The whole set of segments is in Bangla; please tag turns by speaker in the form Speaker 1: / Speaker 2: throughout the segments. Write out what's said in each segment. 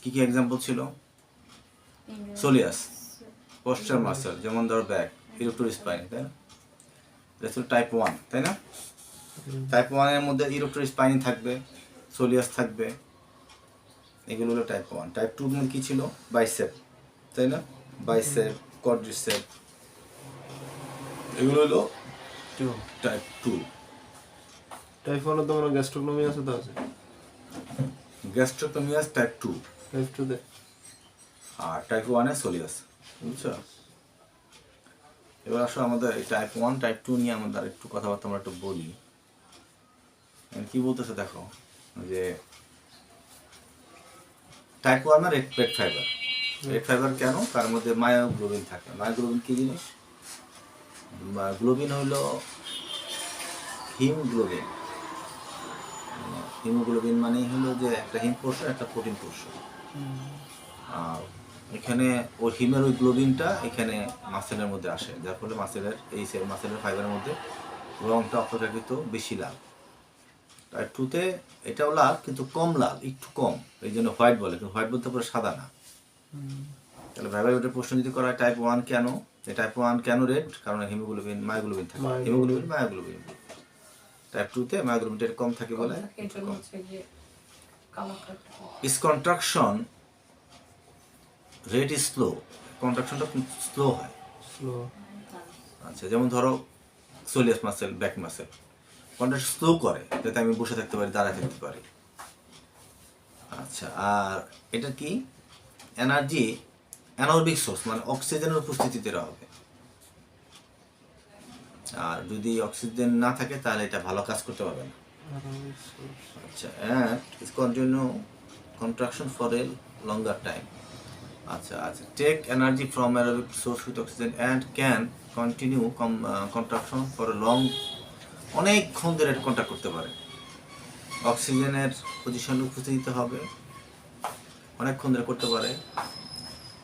Speaker 1: কি কি এক্সাম্পল ছিল? সোলিয়াস পোস্টার মাসেল যেমন ধরো ব্যাক ইরোক্টোর স্পাইন তাই না? এটা ছিল টাইপ ওয়ান তাই না? টাইপ ওয়ানের মধ্যে ইরোক্টোর স্পাইন থাকবে সোলিয়াস থাকবে। এগুলো হলো টাইপ ওয়ান টাইপ টু মধ্যে কী ছিল? বাইসেপ তাই না? বাইসেপ কর্ডিসেপ এগুলো হলো
Speaker 2: টু
Speaker 1: টাইপ টু
Speaker 2: টাইপ ওয়ানের তো গ্যাস্ট্রোকনমি আছে তো আছে।
Speaker 1: Gastrocnemius type two
Speaker 2: type two তে।
Speaker 1: আর টাইপ ওয়ানে সোলিয়াস বুঝছ? এবার আসো আমাদের টাইপ ওয়ান টাইপ টু নিয়ে আমাদের একটু কথাবার্তা আমরা একটু বলি। এখানে কি বলতেছে দেখো যে টাইপ ওয়ান না red red fibre red fibre কেন? তার মধ্যে মায়োগ্লোবিন থাকে। মায়োগ্লোবিন কি জিনিস? গ্লোবিন হইল হিমগ্লোবিন হিমোগ্লোবিন মানে হলো যে একটা হিম পোর্শন একটা প্রোটিন পোর্শন আর এখানে ওর হিমের ওই গ্লোবিনটা এখানে মাসেলের মধ্যে আসে যার ফলে মাসেলের এই সে- মাসেলের ফাইবারের মধ্যে রংটা অপেক্ষাকৃত বেশি লাল। টাইপ টুতে এটাও লাল কিন্তু কম লাল একটু কম এই জন্য হোয়াইট বলে কিন্তু হোয়াইট বলতে পুরো সাদা না। তাহলে ভাইবার ওটা প্রশ্ন যদি করা হয় টাইপ ওয়ান কেন? টাইপ ওয়ান কেন রেড কারণ হিমোগ্লোবিন মায়োগ্লোবিন থাকে। হিমোগ্লোবিন মায়োগ্লোবিন টাইপ টুতে মায়োগ্লোবিনটা কম থাকে বলে
Speaker 3: এর জন্য রেট যে
Speaker 1: স্লো কন্ট্রাকশনটা স্লো হয়।
Speaker 2: স্লো
Speaker 1: আচ্ছা যেমন ধরো soleus muscle back muscle. Contraction slow করে যাতে আমি বসে থাকতে পারি দাঁড়ায় থাকতে পারি। আচ্ছা আর এটা কি? এনার্জি অ্যানোরবিক সোর্স মানে অক্সিজেনের উপস্থিতিতে হবে আর যদি অক্সিজেন না থাকে তাহলে এটা ভালো কাজ করতে পারবে না। আচ্ছা and is continue contraction for a longer time. আচ্ছা আচ্ছা aerobic source with oxygen and can continue com, uh, contraction for a long অনেকক্ষণ ধরে কন্ট্যাক্ট করতে পারে। অক্সিজেনের পজিশন উপস্থিত হবে অনেকক্ষণ ধরে করতে পারে।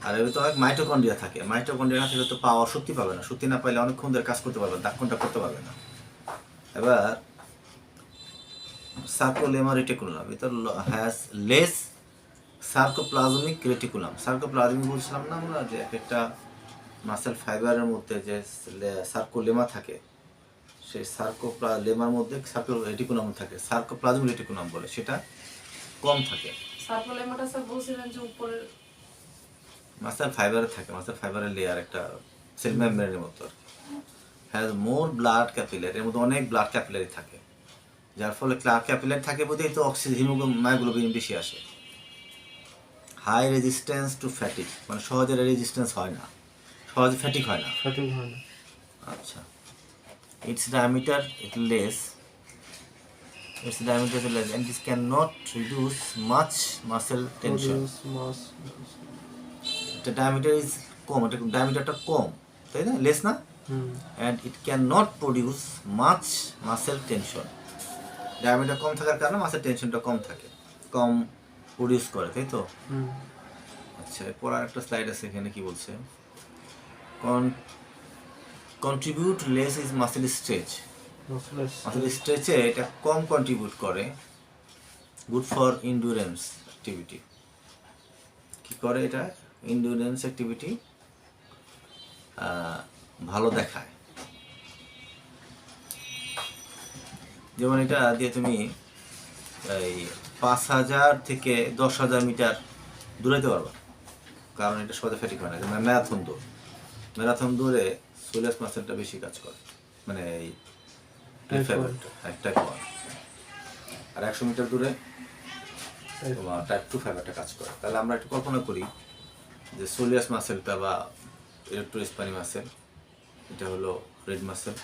Speaker 1: আর এর ভিতরে অনেক মাইটোকন্ড্রিয়া থাকে। মাইটোকন্ড্রিয়া না থাকলে তো পাওয়ার শক্তি পাবে না। শক্তি না পাইলে অনেকক্ষণ ধরে কাজ করতে পারবে না কন্ট্যাক্ট করতে পারবে না। এবার sarcolemma reticulum it has less sarcoplasmic reticulum sarcoplasmic বলছিলাম না আমরা যে এক একটা মাসেল ফাইবারের মধ্যে যে সার্কোলেমা থাকে সেই সার্কোপ্লালেমার মধ্যে সার্কো রেটিকুলাম থাকে সার্কোপ্লাজমিক রেটিকুলাম বলে সেটা কম থাকে।
Speaker 3: সার্কুলেমাটা স্যার বলছিলেন যে উপরের
Speaker 1: মাসেল ফাইবারে থাকে মাসেল ফাইবারের লেয়ার একটা সেল মেমব্রেনের মতো হ্যাজ মোর ব্লাড ক্যাপিলারি এর মধ্যে অনেক ব্লাড ক্যাপিলারি থাকে। যার ফলে ক্লার ক্যাপিলারি থাকে বোধহয় তো অক্সিজেন হিমোগ্লোবিন বেশি আসে। হাই রেজিস্ট্যান্স টু ফ্যাটিক মানে সহজে রেজিস্ট্যান্স হয় না। সহজে ফ্যাটিক হয় না।
Speaker 2: সঠিক হয় না।
Speaker 1: আচ্ছা। Its diameter it less its diameter less and this cannot reduce much muscle tension এটা ডায়ামিটার ইজ কম এটা ডায়ামিটারটা কম তাই না? লেস না? And it cannot produce much muscle tension diameter কম থাকার কারণে মাসেল টেনশনটা কম থাকে। কম প্রডিউস করে তাই তো? আচ্ছা এরপর আর একটা স্লাইড আছে এখানে কি বলছে? Con contribute less is muscle stretch muscle স্ট্রেচে এটা কম কন্ট্রিবিউট করে। গুড ফর ইন্ডুরেন্স অ্যাক্টিভিটি কি করে এটা? ইন্ডুরেন্স অ্যাক্টিভিটি ভালো দেখায়। যেমন এটা দিয়ে তুমি এই পাঁচ হাজার থেকে দশ হাজার মিটার দৌড়াইতে পারবা। কারণ এটা সহজে ফ্যাটিক হয় না যেমন ম্যারাথন দৌড়। ম্যারাথন দৌড়ে সোলিয়াস মাসেলটা বেশি কাজ করে। মানে এই টাইপ ওয়ান আর একশো মিটার দূরে তোমার টাইপ টু ফাইবারটা কাজ করে। তাহলে আমরা একটু কল্পনা করি যে সোলিয়াস মাসেলটা বা ইলেকট্রোস্পানি মাসেল এটা হলো red muscle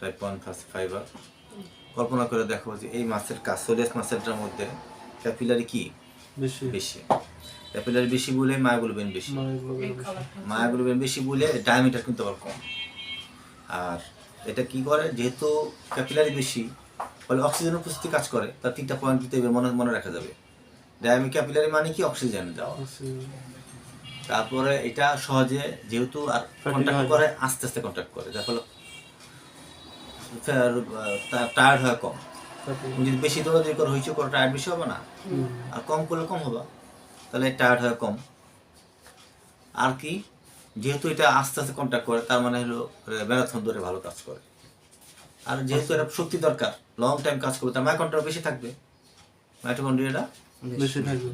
Speaker 1: type one fibre কল্পনা করে দেখো যে এই মাসেল কাজ সোলিয়াস মাসেলটার মধ্যে ক্যাপিলারি কি?
Speaker 2: বেশি।
Speaker 1: বেশি। ক্যাপিলারি বেশি বলে মায়োগ্লোবিন বেশি। মায়াগ্লোবিন বেশি বলে ডায়ামিটার কিন্তু আবার কম। আর এটা কি করে? যেহেতু ক্যাপিলারি বেশি ফলে অক্সিজেন উপস্থিতি কাজ করে তার তিনটা পয়েন্ট দিতে হবে মনে মনে রাখা যাবে। ডায়ামি ক্যাপিলারি মানে কি? অক্সিজেন যাওয়া তারপরে এটা সহজে যেহেতু আর কন্ট্যাক্ট করে আস্তে আস্তে কন্ট্যাক্ট করে যার ফলে টায়ার্ড হয় কম। যদি বেশি দৌড়াদৌড়ি করো হইচু করো টায়ার্ড বেশি হবে না? আর কম করলে কম হবে। তাহলে টায়ার্ড হয় কম। আর কি যেহেতু এটা আস্তে আস্তে কন্ট্যাক্ট করে তার মানে হলো ম্যারাথন ধরে ভালো কাজ করে। আর যেহেতু এটা শক্তি দরকার লং টাইম কাজ করবে তার মাইকন্ট্রোল বেশি থাকবে। মাইটোকন্ড্রিয়াটা
Speaker 2: বেশি থাকবে।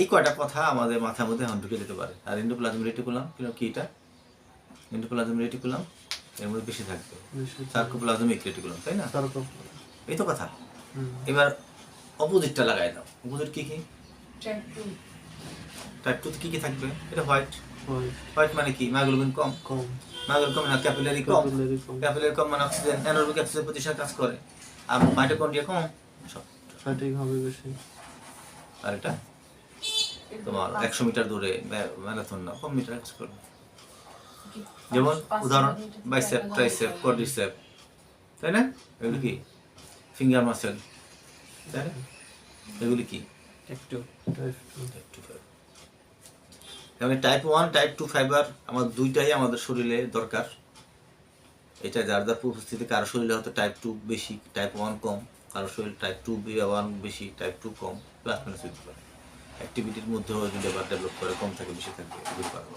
Speaker 1: এই কয়টা কথা আমাদের মাথার মধ্যে এখন ঢুকে যেতে পারে। আর ইন্ডোপ্লাজম রেটিকুলাম কিন্তু কি এটা? ইন্ডোপ্লাজম রেটিকুলাম এর মধ্যে বেশি থাকবে সার্কোপ্লাজমিক রেটিকুলাম তাই না? এই তো কথা। এবার অপোজিটটা লাগাই দাও। অপোজিট কি কি?
Speaker 3: টাইপ টু
Speaker 1: টাইপ টু কি কি থাকবে? এটা হোয়াইট হোয়াইট মানে কি? মাইগ্লোবিন কম।
Speaker 2: কম।
Speaker 1: মাইগ্লোবিন কম। না ক্যাপিলারি কম।
Speaker 2: ক্যাপিলারি কম
Speaker 1: মানে অক্সিজেন অ্যানারোবিক অক্সিজেন প্রতিষ্ঠার কাজ করে। আর মাইটোকন্ড্রিয়া কম। সব।
Speaker 2: ফ্যাটিক হবে বেশি।
Speaker 1: আর এটা? তোমার একশো মিটার দূরে ম্যারাথন না কম মিটার কাজ করবে। যেমন উদাহরণ বাইসেপ ট্রাইসেপ কোয়াড্রিসেপ। তাই না? এগুলি কি? Finger muscle. তাই না? এগুলি কি?
Speaker 2: একটু টাইপ
Speaker 1: তাহলে ওয়ান টাইপ টু ফাইবার আমার দুইটাই আমাদের শরীরে দরকার। এটা যার যার উপস্থিতি কারও শরীরে হয়তো টাইপ টু বেশি টাইপ ওয়ান কম। কারও শরীরে টাইপ টু ওয়ান বেশি টাইপ টু কম। প্লাস মাইনাস হতে পারে। অ্যাক্টিভিটির মধ্যেও লিভার ডেভেলপ করে কম থাকে বেশি থাকবে বুঝতে পারব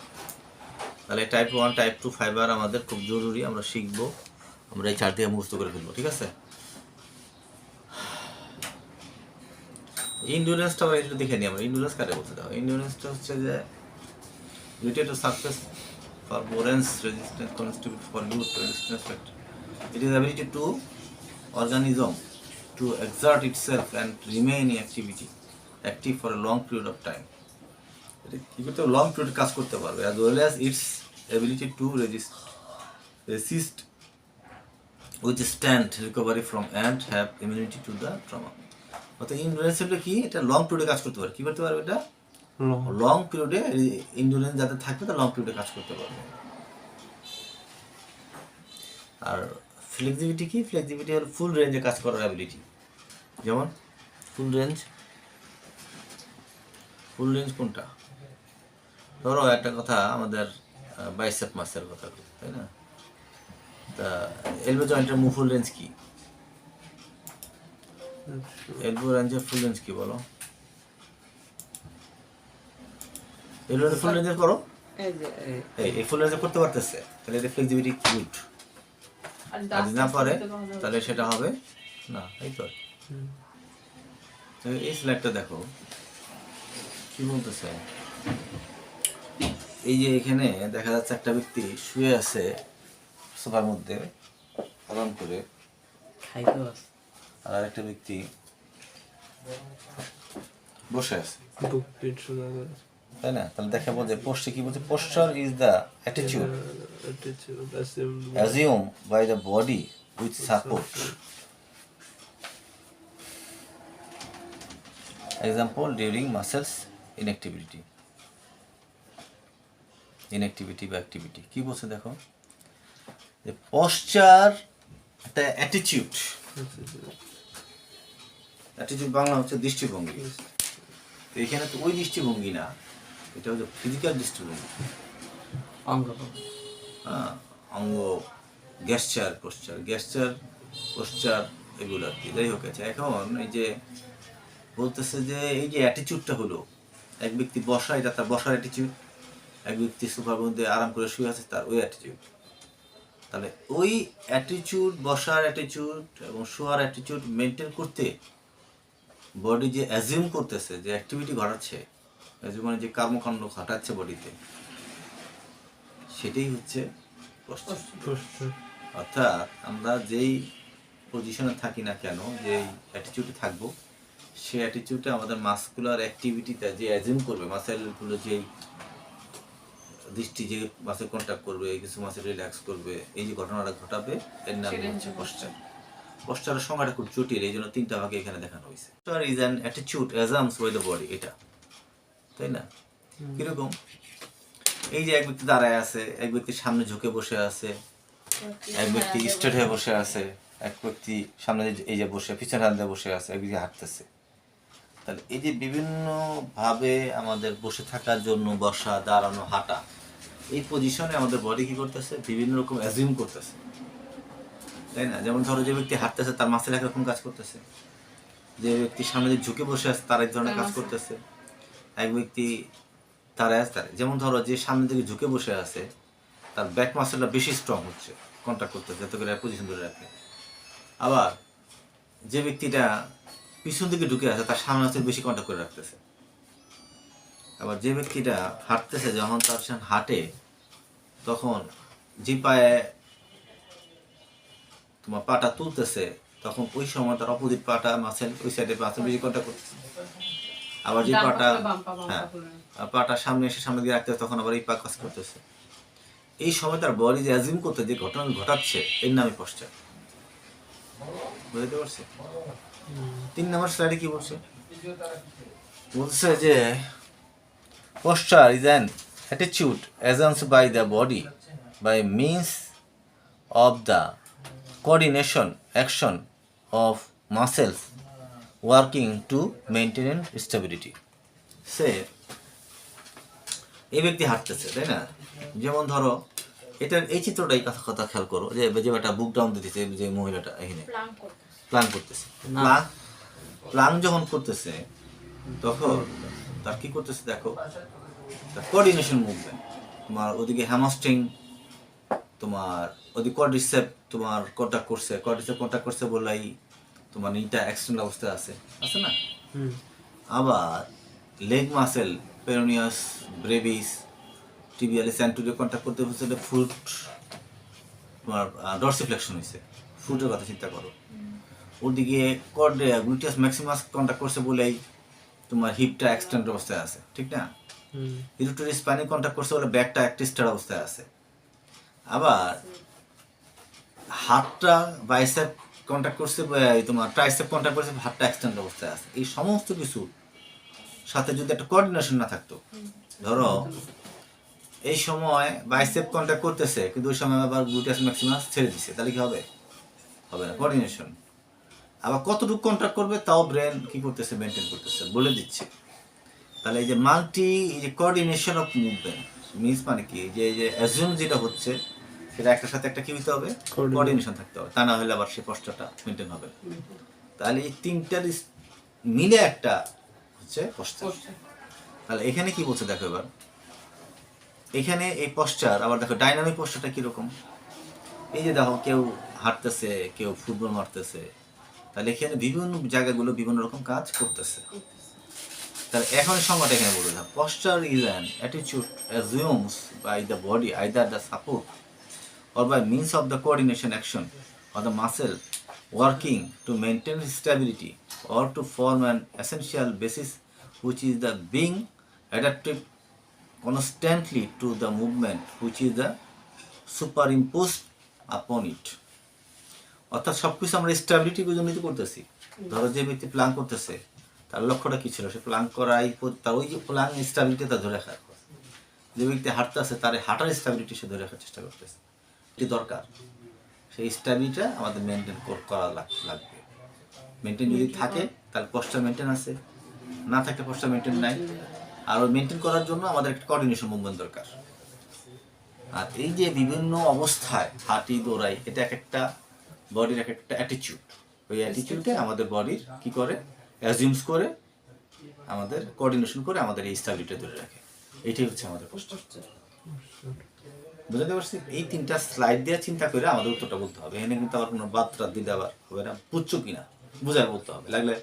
Speaker 1: তাহলে type one type two fibre আমাদের খুব জরুরি, আমরা শিখব, আমরা এই চার দিয়ে করে ফেলব, ঠিক আছে? ইন্ডুরেন্সটা আমরা একটু দেখে নিই আমরা ইন্ডুরেন্স কাটে বলতে দেবো হচ্ছে যে success for endurance resistance constitute for you resistance it is ability to organism to exert itself and activity active for a long period time এটা কি করতে লং পিরিয়ড কাজ করতে পারবে। As well as its ability to resist withstand recovery from and have immunity to the trauma অর্থাৎ ইন্ডুরেন্স কি? এটা লং পিরিয়ডে কাজ করতে পারে কি করতে পারবে এটা?
Speaker 2: লং
Speaker 1: লং পিরিয়ডে ইন্ডুরেন্স যাতে থাকবে তা লং পিরিয়ডে কাজ করতে পারবে। আর ফ্লেক্সিবিলিটি কি? ফ্লেক্সিবিলিটি হলো ফুল রেঞ্জে কাজ করার অ্যাবিলিটি যেমন ফুল রেঞ্জ ফুল রেঞ্জ কোনটা? ধরো একটা কথা আমাদের বাইসেপ মাসের কথা তাই না? তা এলবো জয়েন্টের মু ফুল রেঞ্জ কি? এলবো রেঞ্জের ফুল রেঞ্জ কি বলো? এলবো ফুল রেঞ্জের করো। এই ফুল রেঞ্জে করতে পারতেছে। তাহলে এটা ফ্লেক্সিবিলিটি গুড
Speaker 3: আর
Speaker 1: না পারে তাহলে সেটা হবে না এই। তো। এই স্লাইডটা দেখো। কি বলতেছে? এই যে এখানে দেখা যাচ্ছে একটা ব্যক্তি শুয়ে আছে সোফার মধ্যে আরাম করে। আর একটা ব্যক্তি বসে আছে। তাই না? তাহলে দেখা বলছে পোস্টে কি বলছে posture is the attitude. Example during muscles inactivity. Inactivity বা activity কি বলছে দেখো? যে পশ্চার একটা অ্যাটিটিউড অ্যাটিটিউড বাংলা হচ্ছে দৃষ্টিভঙ্গি। তো এখানে তো ওই দৃষ্টিভঙ্গি না এটা হচ্ছে ফিজিক্যাল দৃষ্টিভঙ্গি। হ্যাঁ, অঙ্গ গ্যাসচার পোস্টার গ্যাসচার পোস্টার এগুলো আর কি। যাই হোক আছে এখন এই যে বলতেছে যে এই যে অ্যাটিচিউডটা হলো এক ব্যক্তি বসা এটা তার বসার অ্যাটিচিউড এক ব্যক্তি সোফার মধ্যে আরাম করে শুয়ে আছে তার ওই অ্যাটিচিউড তাহলে ওই অ্যাটিচিউড বসার অ্যাটিচিউড এবং শোয়ার অ্যাটিচিউড মেনটেন করতে বডি যে অ্যাজিউম করতেছে যে অ্যাক্টিভিটি ঘটাচ্ছে অ্যাজিউম মানে যে কর্মকাণ্ড ঘটাচ্ছে বডিতে সেটাই হচ্ছে অর্থাৎ আমরা যেই পজিশনে থাকি না কেন যেই অ্যাটিটিউডে থাকব সেই অ্যাটিটিউডে আমাদের মাসকুলার অ্যাক্টিভিটিতে যে অ্যাজিউম করবে মাসেলগুলো যেই দৃষ্টি যে মাসেল কন্ট্যাক্ট করবে কিছু মাসেল রিল্যাক্স করবে এই যে ঘটনাটা ঘটাবে এর নাম হচ্ছে পশ্চার পশ্চারের সংখ্যাটা খুব জটিল এই জন্য তিনটা ভাগে এখানে দেখানো হয়েছে। Posture is an attitude assumes by the body এটা। তাই না? কীরকম? এই যে এক ব্যক্তি দাঁড়ায় আছে এক ব্যক্তি সামনে ঝুঁকে বসে আছে এক ব্যক্তি স্ট্রেট হয়ে বসে আছে এক ব্যক্তি সামনে এই যে বসে পিছনে হাত দিয়ে বসে আছে এক ব্যক্তি হাঁটতেছে। তাহলে এই যে বিভিন্ন ভাবে আমাদের বসে থাকার জন্য বসা দাঁড়ানো হাঁটা এই পজিশনে আমাদের বডি কি করতেছে? বিভিন্ন রকম অ্যাজিউম করতেছে। তাই না? যেমন ধরো যে ব্যক্তি হাঁটতেছে তার মাসেল একরকম কাজ করতেছে। যে ব্যক্তি সামনে যে ঝুঁকে বসে আছে তার এক ধরনের কাজ করতেছে। এক ব্যক্তি তারা তারা। যেমন ধরো যে সামনের দিকে ঝুঁকে বসে আছে তার ব্যাক মাসেলটা বেশি স্ট্রং হচ্ছে কন্ট্যাক্ট করতেছে যাতে করে পজিশন ধরে রাখে আবার যে ব্যক্তিটা পিছন দিকে ঢুকে আছে তার সামনে বেশি কন্ট্যাক্ট করে রাখতেছে। আবার যে ব্যক্তিটা হাঁটতেছে যখন তার সে হাঁটে তখন যে পায়ে তোমার পাটা তুলতেছে তখন ওই সময় তার অপোজিট পাটা মাসেল ওই সাইডে মাসেল বেশি কন্ট্যাক্ট করতেছে। আবার যে পাটা হ্যাঁ পাটা সামনে এসে সামনে দিয়ে রাখতেছে তখন আবার এই পা কাজ করতেছে। এই সময় তার বডি যে অ্যাজিউম করতে যে ঘটনা ঘটাচ্ছে এর নামে পশ্চাৎ বুঝতে পারছি তিন নম্বর স্লাইডে কি বলছে? বলছে যে posture is an attitude assumed by the body by means of the coordination action of muscles working to maintain stability সে এই ব্যক্তি হাঁটতেছে তাই না যেমন ধরো এটার এই চিত্রটাই কথা কথা খেয়াল করো যে যে একটা বুক ডাউন দিতেছে যে মহিলাটা এখানে প্ল্যান করতেছে প্ল্যান প্ল্যান যখন করতেছে তখন তার কি করতেছে দেখো? তার কোঅর্ডিনেশন মুভমেন্ট তোমার ওদিকে হ্যামাস্টিং তোমার ওদিকে কোয়াড্রিসেপ তোমার কন্ট্যাক্ট করছে। কোয়াড্রিসেপ কন্ট্যাক্ট করছে বললাই তোমার নিটা এক্সটেন্ড অবস্থায় আছে। আছে না? আবার leg muscle peroneus brevis tibialis anterior contact করতে হচ্ছে ফুট তোমার ডরসিফ্লেকশন হয়েছে ফুটের কথা চিন্তা করো। ওদিকে কর্ড গ্লুটিয়াস ম্যাক্সিমাস কন্ট্যাক্ট করছে বলেই তোমার হিপটা এক্সটেন্ড অবস্থায় আছে ঠিক না? ইরুটারি স্পাইনি কন্ট্যাক্ট করছে বলে ব্যাকটা অ্যাক্টিস্টার অবস্থায় আছে। আবার হাতটা বাইসেপ কন্ট্যাক্ট করছে তোমার ট্রাইসেপ কন্ট্যাক্ট করছে হাতটা এক্সটেন্ড অবস্থায় আছে। এই সমস্ত কিছু সাথে যদি একটা কোঅর্ডিনেশন না থাকতো ধরো এই সময় বাইসেপ কন্ট্যাক্ট করতেছে কিন্তু ওই সময় আবার গ্লুটিয়াস ম্যাক্সিমাস ছেড়ে দিছে তাহলে কি হবে? হবে না কোঅর্ডিনেশন আবার কতটুকু কন্ট্যাক্ট করবে তাও ব্রেন কি করতেছে মেনটেন করতেছে বলে দিচ্ছে। তাহলে এই যে মাল্টি এই যে কোঅর্ডিনেশন অফ মুভমেন্ট মিনস মানে কি? যে এই যে অ্যাজিউম যেটা হচ্ছে সেটা একটার সাথে একটা কি হতে হবে. কোঅর্ডিনেশন থাকতে হবে। তা না হলে আবার সেই পশ্চাটা মেনটেন হবে তাহলে এই তিনটার মিলে একটা হচ্ছে
Speaker 3: করছে।
Speaker 1: তাহলে এখানে কি বলছে দেখো এবার? এখানে এই পশ্চার আবার দেখো ডাইনামিক পশ্চারটা কীরকম? এই যে দেখো কেউ হাঁটতেছে কেউ ফুটবল মারতেছে তাহলে এখানে বিভিন্ন জায়গাগুলো বিভিন্ন রকম কাজ করতেছে। তাহলে এখন সংজ্ঞাটা এখানে বলে দেয় posture is an অ্যাটিচিউড assumes by the body I the support or by means of the coordination action or the muscle working to maintain stability or to form an essential basis which is the being adaptive constantly to the movement which is the superimpose upon it অর্থাৎ সবকিছু আমরা স্টেবিলিটির জন্য করতেছি। ধরো যে ব্যক্তি প্ল্যান করতেছে, তার লক্ষ্যটা কি ছিল? সে প্ল্যান করাই তার ওই যে প্ল্যান স্টেবিলিটি তা ধরে রাখার যে ব্যক্তি হাঁটতেছে তার হাঁটার স্টেবিলিটি সে ধরে রাখার চেষ্টা করতেছে। এটি দরকার। সেই স্টেবিলিটা আমাদের মেনটেন করা লাগ- লাগবে। মেনটেন যদি থাকে, তাহলে পোস্টার মেনটেন আছে। না থাকে পোস্টার মেনটেন নাই। আর ওই মেনটেন করার জন্য আমাদের একটা কোঅর্ডিনেশন মুভমেন্ট দরকার। আর এই যে বিভিন্ন অবস্থায় হাঁটি, দৌড়াই, এটা এক একটা বডির এক একটা অ্যাটিটিউড ওই অ্যাটিটিউডে আমাদের বডির কি করে? অ্যাজিউমস করে আমাদের কোঅর্ডিনেশন করে আমাদের এই স্টাবিলিটি ধরে রাখে। এটাই হচ্ছে আমাদের পোস্টার বুঝতে পারছি এই তিনটা স্লাইড দিয়ে চিন্তা করে আমাদের উত্তরটা বলতে হবে। এখানে কিন্তু আবার কোনো বার্তা দিলে আবার হবে না। বুঝছ কিনা? বুঝায় বলতে হবে। লাগলে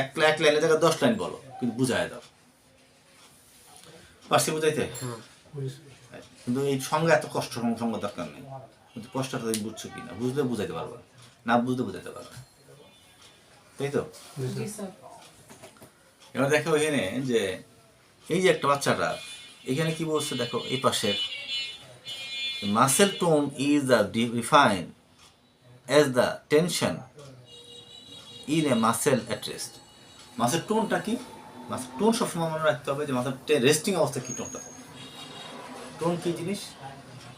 Speaker 1: এক এক লাইনের জায়গায় দশ লাইন বলো কিন্তু বুঝায় দাও। পারছি বুঝাইতে? কিন্তু এই সঙ্গে এত কষ্ট সঙ্গে দরকার নেই। কিন্তু কষ্টটা তুমি বুঝছ কিনা বুঝলে বুঝাইতে পারবে। না বুঝলে বুঝাইতে পারবে। তাই তো? এবার দেখো এখানে যে এই যে একটা বাচ্চাটা এখানে কি বলছে দেখো এই পাশের। Muscle tone is the define as the tension in a muscle at rest muscle টোনটা কি? মাসের টোন সবসময় মনে রাখতে হবে যে মাসেল রেস্টিং অবস্থা কি টোনটা টোন কি জিনিস?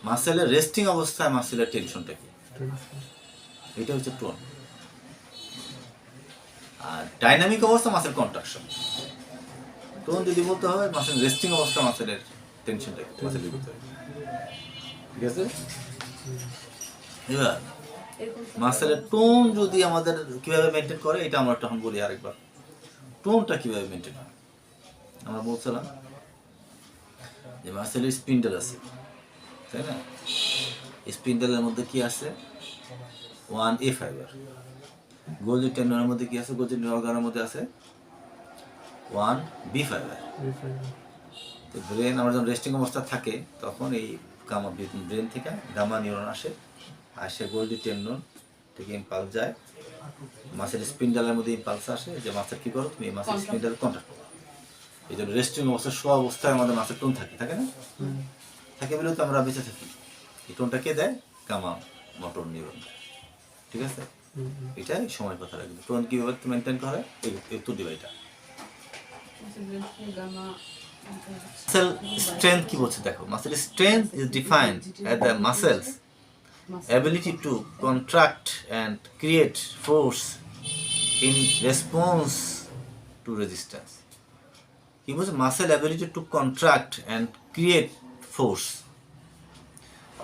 Speaker 1: মাসেলের রেস্টিং অবস্থায় মাসেলের টেনশনটা কি? এটা হচ্ছে টোন। আর ডাইনামিক অবস্থা মাসেল কন্ট্রাকশন টোন যদি বলতে হয়, মাসেল রেস্টিং অবস্থা মাসেলের টেনশনটা মাসেলের ভিতরে। ঠিক আছে? এবার, মাসেলের টোন যদি আমাদের কীভাবে মেনটেন করে, এটা আমরা তখন বলি আরেকবার। টোনটা কীভাবে মেনটেন হয়? আমরা বলছিলাম যে মাসেলের স্পিন্ডেল আছে। তাই না? স্পিন্ডেলের মধ্যে কি আছে? ওয়ান এ ফাইবার গোজি টেন্ডনের মধ্যে কি আছে? গোজি অর্গানের মধ্যে আছে? ওয়ান বি ফাইবার তো ব্রেন আমরা যখন রেস্টিং অবস্থা থাকে তখন এই গামা ব্রেন থেকে গামা নিউরন আসে আসে গোল্ডি টেন্ডন থেকে ইম্পালস যায়। মাসের স্পিন্ডালের মধ্যে ইম্পালস আসে যে মাছের কি করো? তুমি এই মাসের স্পিন্ডাল কন্ট্যাক্ট করো। এই জন্য রেস্টিং অবস্থা সব অবস্থায় আমাদের মাছের টোন থাকে থাকে না? থাকে বলেও তো আমরা বেঁচে থাকি। এই টোনটা কে দেয়? গামা মোটর নিউরন ঠিক আছে? এটাই সময় কথা রাখবে। টোন কীভাবে মেনটেন করে? এই উত্তর দিবে এটা মাসেল স্ট্রেংথ কি বলছে দেখো? Muscle strength is defined at the muscles ability to contract and create force in response to resistance. He বলছে? Muscle ability to contract and create force.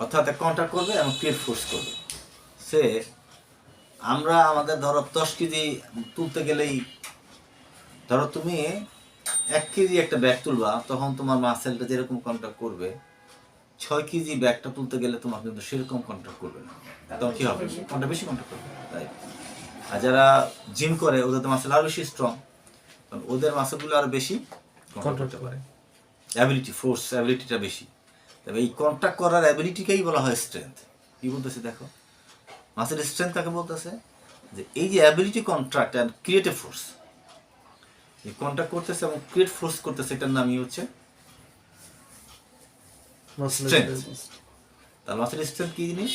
Speaker 1: অর্থাৎ কন্ট্রাক্ট করবে এবং ক্রিয়েট ফোর্স করবে। সে, আমরা আমাদের ধরো দশ কেজি তুলতে গেলেই, ধরো তুমি এক কেজি একটা ব্যাগ তুলবা, তখন তোমার মাসেলটা যেরকম কন্ট্রাক্ট করবে, ছয় কেজি ব্যাগটা তুলতে গেলে তোমার কিন্তু সেরকম কন্ট্রাক্ট করবে না। তখন কী হবে? কোনটা বেশি কন্ট্রাক্ট করবে, তাই। আর যারা জিম করে, ওদের তো মাসেল আরও বেশি স্ট্রং ওদের মাসেলগুলো আরও বেশি কন্ট্রাক্ট করতে পারে। অ্যাবিলিটি ফোর্স অ্যাবিলিটিটা বেশি। তবে এই কন্ট্রাক্ট করার অ্যাবিলিটিকেই বলা হয় স্ট্রেংথ কি বলতেছে দেখো? মাসেল স্ট্রেংথ কাকে বলতেছে? যে এই যে ability contract and creative force এই কন্ট্রাক্ট করতেছে এবং ক্রিয়েট ফোর্স করতেছে এটার নামই হচ্ছে মাসেল স্ট্রেংথ কি জিনিস?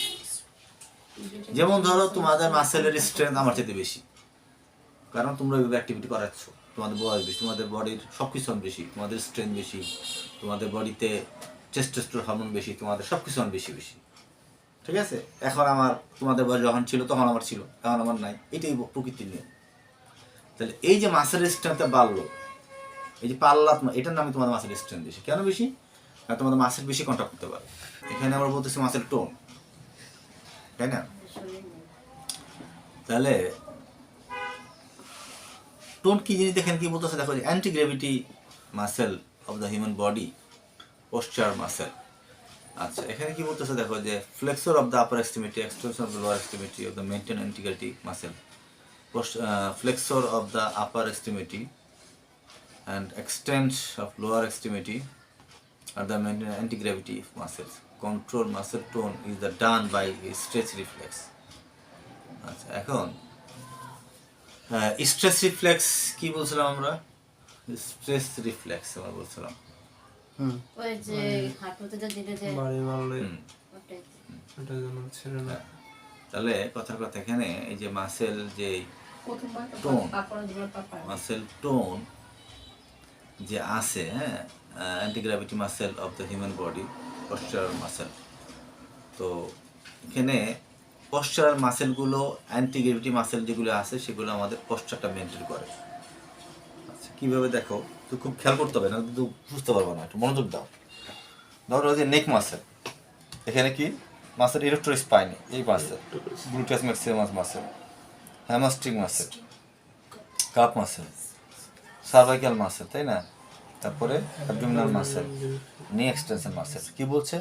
Speaker 1: যেমন ধরো তোমাদের মাসেলের স্ট্রেংথ আমার চাইতে বেশি। কারণ তোমরা ওইভাবে অ্যাক্টিভিটি করাচ্ছ। তোমাদের বয়স বেশি তোমাদের বডির সব কিছু বেশি তোমাদের স্ট্রেংথ বেশি তোমাদের বডিতে টেস্টোস্টেরন হরমোন বেশি, তোমাদের সব কিছু বেশি বেশি। ঠিক আছে? এখন আমার, তোমাদের বয়স যখন ছিল, তখন আমার ছিল, এখন আমার নাই। এটাই প্রকৃতির নিয়ম। তাহলে এই যে মাসেলের স্ট্রেংথটা বাড়লো, এই যে পাল্লা, এটার নামে তোমাদের মাসেল স্ট্রেংথ বেশি। কেন বেশি? কারণ তোমাদের মাসেল বেশি কন্ট্যাক্ট করতে পারে। এখানে আমরা বলতেছি মাসেল টোন তাই না? তাহলে টোন কি জিনিস দেখেন কি বলতেছে? দেখো antigravity muscle of the human body posture muscle আচ্ছা এখানে কি বলতেছে দেখো যে flexor of the upper extremity extension of the lower extremity of the maintain antigravity muscle flexor of the upper extremity and extent of lower extremity R the main anti-gravity control muscle tone is done by a stretch reflex. আচ্ছা এখন স্ট্রেস রিফ্লেক্স কি বলছিলাম আমরা? স্ট্রেস রিফ্লেক্স আমরা বলছিলাম।
Speaker 4: ওই যে হাঁটুতে যে দিলে যে
Speaker 2: বাড়ি মারলে
Speaker 1: হুম।
Speaker 4: ওটাই।
Speaker 2: এটা যেন না।
Speaker 1: তাহলে কথার কথা এখানে এই যে মাসেল যে
Speaker 3: তারপরে
Speaker 1: মাসেল টোন যে আছে হ্যাঁ antigravity muscle of the human body postural muscle তো এখানে পশ্চারাল মাসেলগুলো অ্যান্টিগ্রেভিটি মাসেল যেগুলো আছে সেগুলো আমাদের পশ্চারটা মেনটেন করে। কীভাবে দেখো, তো খুব খেয়াল করতে হবে না কিন্তু বুঝতে পারব না, একটু মনোযোগ দাও। ধরো যে নেক মাসেল এখানে কি? মাসেল ইলেকট্রো স্পাইনি এই muscle gluteus maximus muscle hamstring muscle calf muscle cervical muscle তাই না? তারপরে abdominal muscle knee extension muscle কি বলছে?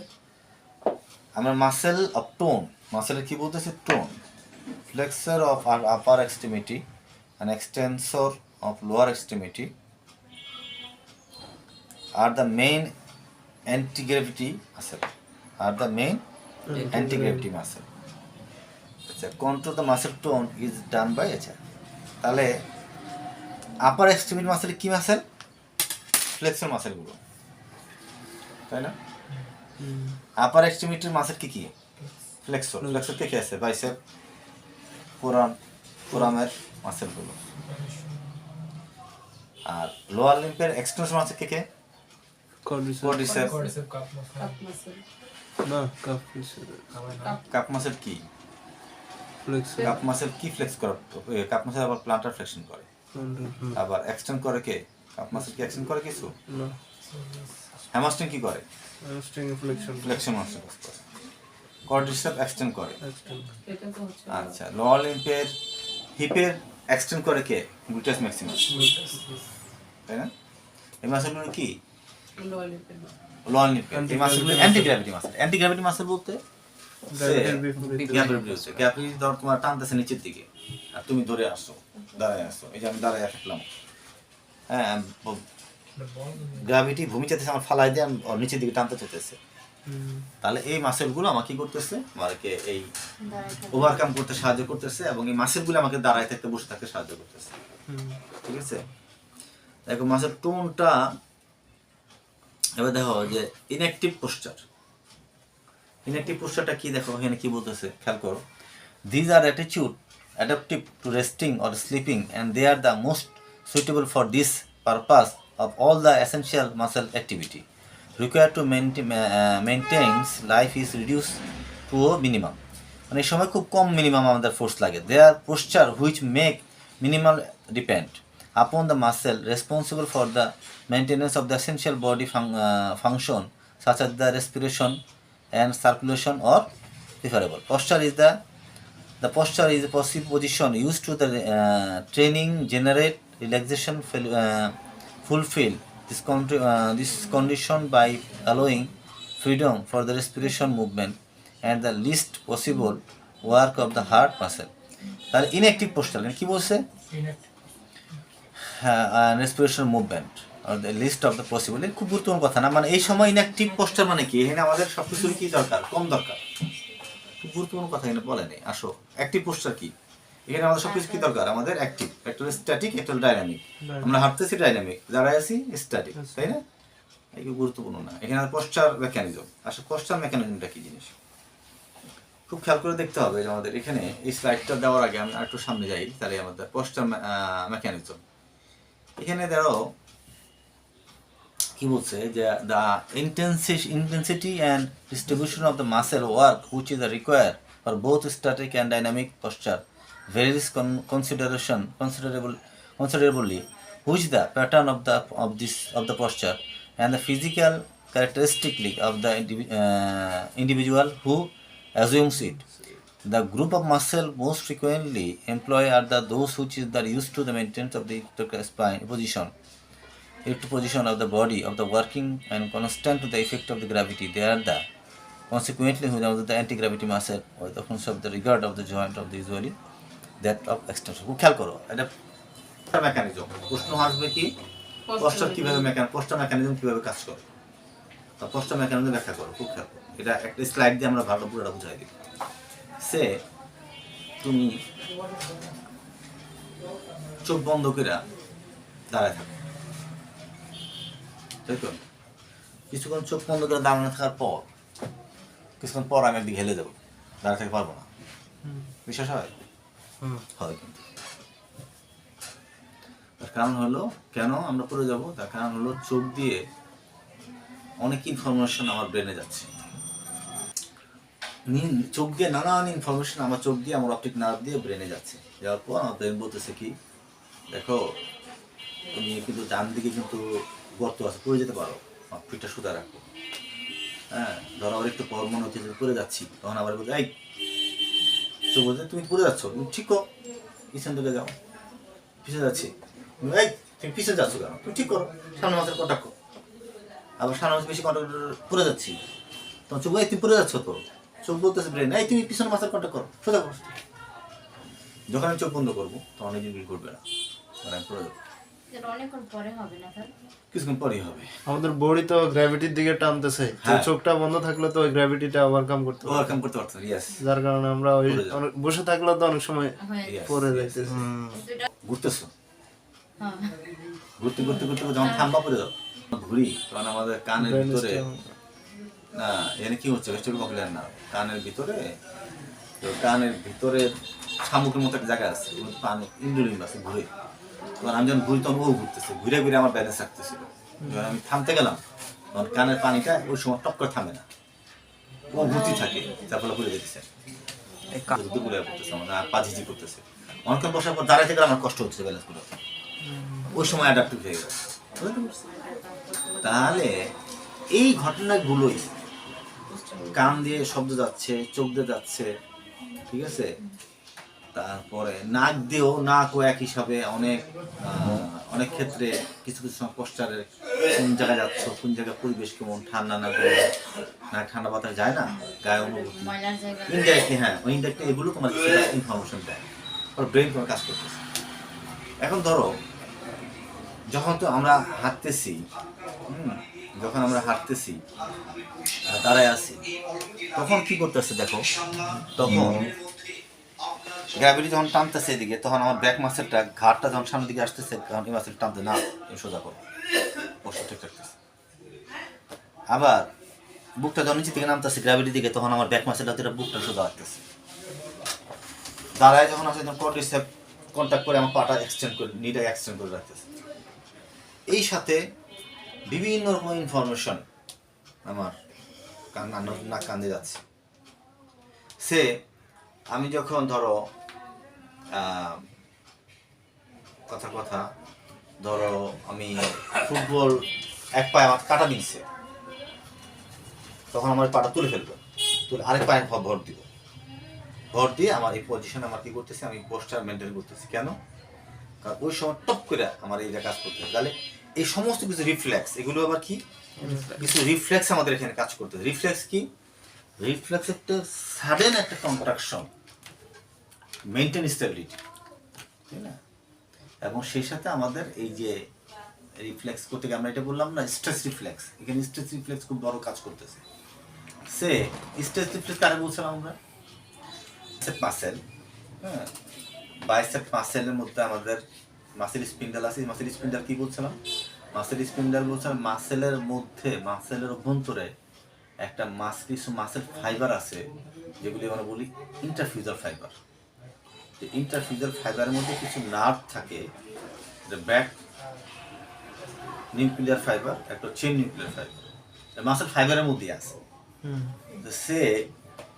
Speaker 1: আমরা মাসেল অফ টোন মাসেলের কি বলতেছে? Tone flexor of R upper extremity and extensor of lower extremity আর দ্য মেইন অ্যান্টিগ্রেভিটি মাসেল আর দ্য মেইন অ্যান্টিগ্রেভিটি মাসেল আচ্ছা control the muscle tone is done by আচ্ছা তাহলে আপার এক্সট্রিমিটি মাসেল কি মাসেল ফ্লেক্সর মাসেলগুলো তাই না? আপার এক্সট্রিমিটির মাসেল কি কি? ফ্লেক্সর ফ্লেক্সর কে কে আছে? বাইসেপ ফোরাম ফোরামের মাসেলগুলো আর লোয়ার লিম্পের এক্সটেনশন মাসেল কে কে?
Speaker 3: কাপ মাসেল
Speaker 2: না কাপ
Speaker 1: কাপ মাসেল কি?
Speaker 2: ফ্লেক্স
Speaker 1: কাপ মাসেল কি ফ্লেক্স করে? কাপ মাসেল আবার প্লান্টার ফ্লেকশন করে। আবার এক্সটেন্ড করে কে? কাপ মাসেল কি এক্সটেন্ড করে কিছু?
Speaker 2: না।
Speaker 1: হ্যামাস্টিং কি করে?
Speaker 2: হ্যামস্ট্রিং ফ্লেকশন
Speaker 1: ফ্লেকশন মাসেল করে। কোয়াড্রিসেপ এক্সটেন্ড করে।
Speaker 2: এক্সটেন্ড
Speaker 3: এটা তো হচ্ছে।
Speaker 1: আচ্ছা লোয়ার লিম্পের হিপের এক্সটেন্ড করে কে? গ্লুটাস ম্যাক্সিমাস তাই না? এই মাসেলগুলো কি? এই মাসেলগুলো antigravity muscle gravity muscle বলতে? ধর তোমার টানতেছে নিচের দিকে। আর তুমি ধরে আসছো দাঁড়ায় আসছো এই যে আমি দাঁড়ায় থাকলাম হ্যাঁ গ্র্যাভিটি ভূমি চাইতেছে আমার ফালাই দিয়ে আমি নিচের দিকে টানতে চাইতেছে। তাহলে এই মাসেলগুলো আমাকে কি করতেছে? আমাকে এই ওভারকাম করতে সাহায্য করতেছে এবং এই মাসেলগুলো আমাকে দাঁড়ায় থাকতে বসে থাকতে সাহায্য করতেছে। ঠিক আছে? দেখো মাসের টোনটা এবার দেখো যে ইনঅ্যাক্টিভ পোস্টার ইনঅ্যাক্টিভ পোস্টারটা কি দেখো? এখানে কি বলতেছে? খেয়াল করো। These are attitude adaptive to resting or sleeping and they are the most suitable for this purpose of all the essential muscle activity require to maintains life is reduce to minimum মানে এই সময় খুব কম মিনিমাম আমাদের ফোর্স লাগে they are posture which make minimal depend the muscle responsible for the maintenance of the essential body fun- uh, such as the respiration and circulation or preferable. Posture is the the posture is a passive position used to the uh, training generate uh, this, con- uh, this condition by allowing freedom for the respiration movement and the least possible work of the heart muscle. তাহলে ইনঅ্যাক্টিভ পোস্টার কি বলছে? হ্যাঁ respiration movement R the list of the possible খুব গুরুত্বপূর্ণ কথা না মানে এই সময় ইনঅ্যাক্টিভ পোস্টার মানে কি? এখানে আমাদের সব কিছুর কি দরকার? কম দরকার। খুব গুরুত্বপূর্ণ কথা এখানে বলে নেই। আসো অ্যাক্টিভ পোস্টার কি? এখানে আমাদের সব কিছু কি দরকার? আমাদের অ্যাক্টিভ একটা স্ট্যাটিক একটা ডাইনামিক আমরা হাঁটতেছি ডাইনামিক আছি স্ট্যাটিক তাই না? এগুলো গুরুত্বপূর্ণ না। এখানে পোস্টার মেকানিজম আসলে পোস্টার মেকানিজমটা কি জিনিস? খুব খেয়াল করে দেখতে হবে যে আমাদের এখানে এই স্লাইডটা দেওয়ার আগে আমি আরেকটু সামনে যাই তাহলে আমাদের পোস্টার মেকানিজম এখানে ধরো কি বলছে? যে the intensity and distribution of the muscle work which is require for both static and dynamic posture varies consideration considerable considerably which the pattern of the of this of the posture and the physical characteristic of the indivi- uh, individual who assumes it the group of muscle most frequently employ are the those which is that used to the maintenance of the spine position ecto position of the body of the working and constant to the effect of the gravity they are the consequently without the anti-gravity muscle or the function of the regard of the joint of the usually that of extension খুব খেয়াল করো এটা মেকানিজম প্রশ্ন আসবে কি? পোস্টার কীভাবে মেকান পোস্টার মেকানিজম কীভাবে কাজ করে? তা পোস্টার মেকানিজম ব্যাখ্যা করো খুব খেয়াল করো। এটা একটা স্লাইড দিয়ে আমরা ভালো পুরোটা বুঝাই দিই। সে তুমি চোখ বন্ধ করে দাঁড়ায় থাকো। তাই তো? কিছুক্ষণ চোখ বন্ধ করে দাঁড়ানো থাকার পর কিছুক্ষণ পর আমি একদিকে হেলে যাব। দাঁড়ায় থাকতে পারব না। বিশ্বাস হয়? কিন্তু তার কারণ হলো, কেন আমরা পড়ে যাব? তার কারণ হলো চোখ দিয়ে অনেক ইনফরমেশন আমার ব্রেনে যাচ্ছে। চোখ দিয়ে নানান ইনফরমেশন আমার চোখ দিয়ে, আমার অপটিক নার্ভ দিয়ে ব্রেনে যাচ্ছে। যাওয়ার পর আমার ব্রেন বলতেছে কি, দেখো তুমি কিন্তু ডান দিকে কিন্তু গর্ত আছে, পড়ে যেতে পারো। আমার পিঠটা সুদা রাখো। হ্যাঁ ধরো আবার একটু পর মনে হচ্ছে পড়ে যাচ্ছি, তখন আবার বলছে এই তো বলছে, তুমি পড়ে যাচ্ছ? ঠিক করো পিছন দিকে যাও। পিছে যাচ্ছি। এই, তুমি পিছিয়ে যাচ্ছ কেন? তুমি ঠিক করো সামনে মাসের কন্ট্যাক্ট করো আবার সামনে মাসে বেশি কন্ট্যাক্ট পড়ে যাচ্ছি। তোমার চোখ এই, তুমি পড়ে যাচ্ছ তো? চোখ বলতেছে ব্রেন এই, তুমি পিছনে মাসের কন্ট্যাক্ট করো, সোজা করো। যখন আমি চোখ বন্ধ করব, তখন এই জিনিস ঘটবে না। তখন আমি পড়ে যাব।
Speaker 4: এটা অনেকক্ষণ পরে হবে না স্যার
Speaker 1: কিছুক্ষণ পরেই হবে।
Speaker 2: আমাদের বডি তো গ্র্যাভিটির দিকে টানতেছে।
Speaker 1: হ্যাঁ।
Speaker 2: চোখটা বন্ধ থাকলে তো ওই গ্র্যাভিটিটা ওভারকাম করতে
Speaker 1: ওভারকাম করতে পারতো ইয়েস
Speaker 2: যার কারণে আমরা ওই
Speaker 1: পড়ে যাব।
Speaker 2: অনেক- বসে থাকলেও তো অনেক সময় পড়ে
Speaker 1: yes,
Speaker 2: যাইতেছে।
Speaker 4: কিন্তু এটা
Speaker 1: ঘুরতেছো?
Speaker 4: হ্যাঁ।
Speaker 1: ঘুরতে ঘুরতে ঘুরতে ঘুরতে যখন থাম্বা পড়ে যাও ঘুরি তখন আমাদের কানের ভিতরে না এখানে কি হচ্ছে? ভেস্টিবুল কমপ্লেন না কানের ভিতরে তো কানের ভিতরে শামুকের মতো একটা জায়গা আছে পানি আছে ঘুরে। তখন আমি যখন ঘুরি তখন ও ঘুরতেছে। ঘুরে ঘুরে আমার ব্যালেন্স রাখতেছিল যখন আমি থামতে গেলাম। তখন কানের পানিটা ওই সময় টপ করে থামে না। ও ঘুরতে থাকে যার ফলে ঘুরে যেতেছে। দুপুরে পড়তেছে আমাদের আর পা ঝিঝি করতেছে। অনেকক্ষণ বসার পর দাঁড়াইতে গেলে আমার কষ্ট হচ্ছে ব্যালেন্স করে ওই সময় অ্যাডাপ্টিভ হয়ে পারছ? তাহলে এই ঘটনাগুলোই কান দিয়ে শব্দ যাচ্ছে চোখ দিয়ে যাচ্ছে ঠিক আছে? তারপরে নাক দিয়েও নাকও এক হিসাবে অনেক অনেক ক্ষেত্রে কিছু কিছু সময় পোস্টারে কোন জায়গায় যাচ্ছ কোন জায়গায় পরিবেশ কেমন ঠান্ডা না গরম? না ঠান্ডা বাতাস যায় না? গায়ে অনুভূতি? ইনডাইরেক্টলি হ্যাঁ ওই ইনডাইরেক্টলি এগুলো তোমার ইনফরমেশন দেয়। ওর ব্রেন তোমার কাজ করতেছে। এখন ধরো যখন তো আমরা হাঁটতেছি হুম, যখন আমরা হাঁটতেছি দাঁড়ায় আছি তখন কি করতেছে দেখো? তখন গ্র্যাভিটি যখন টানতেছে এদিকে, তখন আমার ব্যাক মাসেলটা ঘাটটা যখন সামনের দিকে আসতেছে, তখন এই মাসেল টানতে, না সোজা করো আবার বুকটা যখন নিচে থেকে নামতেছে গ্র্যাভিটির দিকে, তখন আমার ব্যাক মাসেলটা বুকটা সোজা আসতেছে। দাঁড়ায় যখন আসে তখন কন্ডিসেপ কন্ট্যাক্ট করে আমার পাটা এক্সটেন্ড করে নিটা এক্সটেন্ড করে রাখতেছে। এই সাথে বিভিন্ন রকম ইনফরমেশন আমার কান নাক- কান্দে যাচ্ছে। সে, আমি যখন ধরো কথা কথা ধরো আমি ফুটবল এক পায়ে আমার কাটা দিচ্ছে তখন আমার পাটা তুলে ফেলব তুলে আরেক পায়ে ভর ভর দিব ভর দিয়ে আমার এই পজিশন আমার কি করতেছি আমি পোস্টার মেনটেন করতেছি। কেন? কারণ ওই সময় টপ করে আমার এই কাজ করতেছে তাহলে এই সমস্ত কিছু রিফ্লেক্স এগুলো আবার কি? কিছু রিফ্লেক্স আমাদের এখানে কাজ করতেছে রিফ্লেক্স কি? রিফ্লেক্স একটা সাডেন একটা কন্ট্রাকশন মেনটেন স্টেবিলিটি তাই না? এবং সেই সাথে আমাদের এই যে রিফ্লেক্স করতে গিয়ে আমরা এটা বললাম না স্ট্রেস রিফ্লেক্স এখানে স্ট্রেস রিফ্লেক্স খুব বড় কাজ করতেছে। সে স্ট্রেস রিফ্লেক্স কারে বলছিলাম আমরা? মাসেল হ্যাঁ? বাইসেপ মাসেলের মধ্যে আমাদের মাসেল স্পিন্ডাল আছে। মাসেল স্পিন্ডাল কি বলছিলাম? মাসেল স্পিন্ডাল বলছিলাম মাসেলের মধ্যে মাসেলের অভ্যন্তরে একটা মাস কিছু মাসেল ফাইবার আছে, যেগুলি আমরা বলি ইন্টারফিউজার ফাইবার ইন্টারফিউজার ফাইবারের মধ্যে কিছু নার্ভ থাকে যে ব্যাক নিউক্লিয়ার ফাইবার একটা চেন নিউক্লিয়ার ফাইবার মাসেল ফাইবারের মধ্যে আছে। সে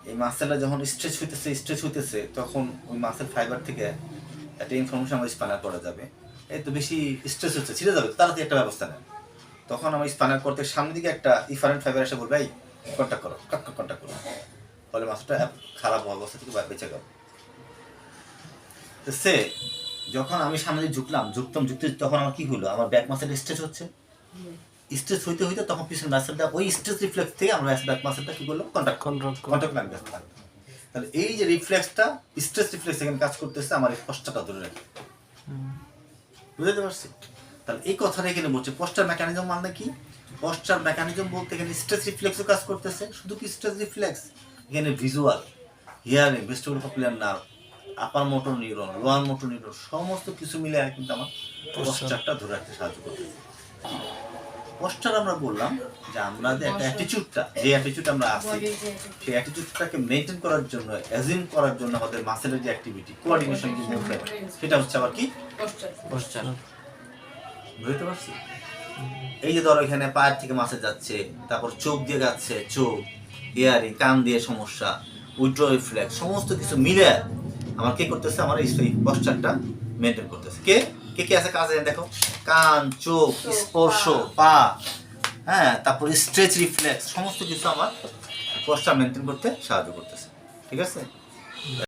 Speaker 1: এই মাসেলটা যখন স্ট্রেচ হইতেছে স্ট্রেচ হইতেছে তখন ওই মাসেল ফাইবার থেকে একটা ইনফরমেশন আমার স্পানার করা যাবে। এই তো বেশি স্ট্রেচ হচ্ছে ছিঁড়ে যাবে তাড়াতাড়ি একটা ব্যবস্থা নেন। তখন আমার স্পানার করতে সামনের দিকে একটা ইফারেন্ট ফাইবার এসে বলবে এই কন্ট্যাক্ট করো কন্ট্যাক্ট করো ফলে মাসেলটা খারাপ অবস্থা থেকে বেঁচে গেল। তো সে যখন আমি সামনে দিয়ে ঝুঁকলাম ঝুঁকতাম ঝুঁকতে তখন আমার কি হলো? আমার ব্যাক মাসেল স্ট্রেচ হচ্ছে। স্ট্রেচ হইতে হইতে তখন পিছনে মাসেলটা ওই স্ট্রেচ রিফ্লেক্স থেকে আমরা ব্যাক মাসেলটা কি করল
Speaker 2: কন্ট্রাক্ট
Speaker 1: কন্ট্যাক্ট লাগবে তাহলে এই যে রিফ্লেক্সটা স্ট্রেস রিফ্লেক্স এখানে কাজ করতেছে আমার এই কষ্টটা ধরে রাখে বুঝতে পারছি? তাহলে এই কথাটা এখানে বলছে পোস্টার মেকানিজম মানে কি? পোস্টার মেকানিজম বলতে এখানে স্ট্রেস রিফ্লেক্সও কাজ করতেছে। শুধু কি স্ট্রেস রিফ্লেক্স এখানে visual hearing vestibular cochlear nerve upper motor neuron lower motor neuron সমস্ত কিছু মিলে কিন্তু আমার পোস্টারটা ধরে রাখতে সাহায্য করতেছে পোস্টার আমরা বললাম যে আমরা যে একটা অ্যাটিটিউডটা যে অ্যাটিটিউড আমরা আছি সেই অ্যাটিটিউডটাকে মেনটেন করার জন্য অ্যাজিম করার জন্য আমাদের মাসেলের যে অ্যাক্টিভিটি কোঅর্ডিনেশন যে মুভমেন্ট সেটা হচ্ছে আবার কি?
Speaker 3: পোস্টার
Speaker 1: বুঝতে পারছি? এই যে ধরো এখানে পায়ের থেকে মাসে যাচ্ছে তারপর চোখ দিয়ে যাচ্ছে চোখ ইয়ারিং কান দিয়ে সমস্যা উইড্রো রিফ্লেক্স সমস্ত কিছু মিলে আমার কে করতেছে? আমার এই পশ্চারটা মেনটেন করতেছে। কে? কে কে আছে? কাজে দেখো। কান চোখ স্পর্শ পা। হ্যাঁ তারপর স্ট্রেচ রিফ্লেক্স সমস্ত কিছু আমার পশ্চার মেনটেন করতে সাহায্য করতেছে। ঠিক আছে?